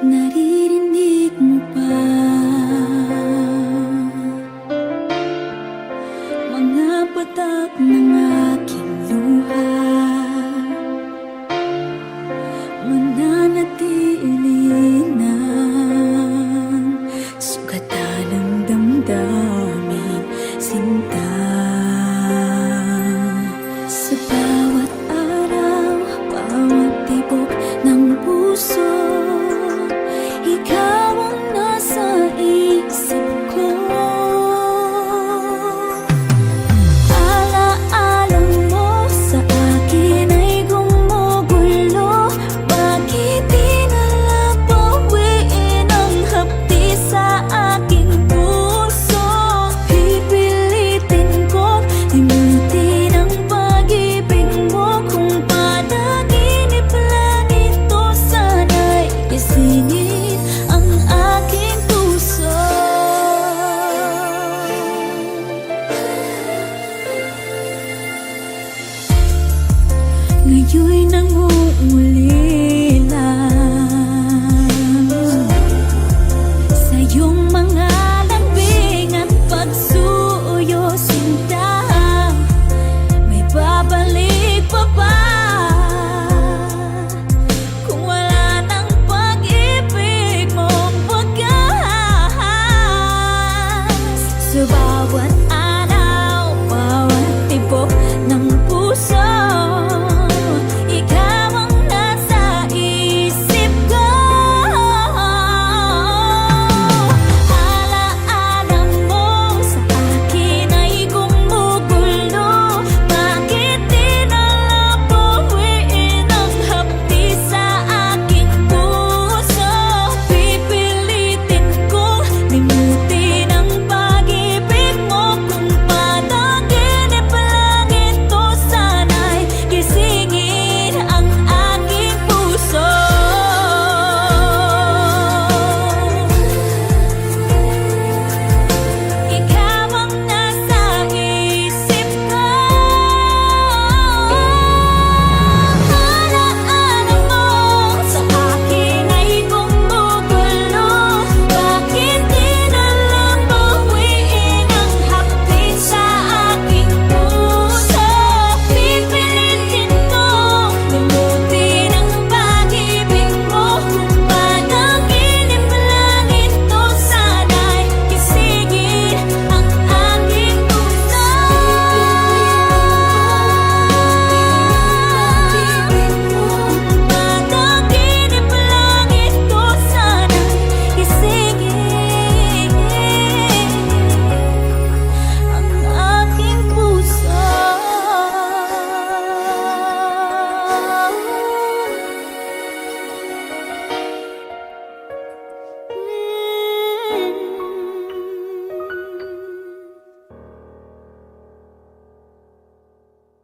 Naririnig mo ba Mga patak ng aking luha. Mananatili ng Sugatan ng damdamin Sinta. Sa bawat araw, bawat tibok ng puso Kayo'y nangunguli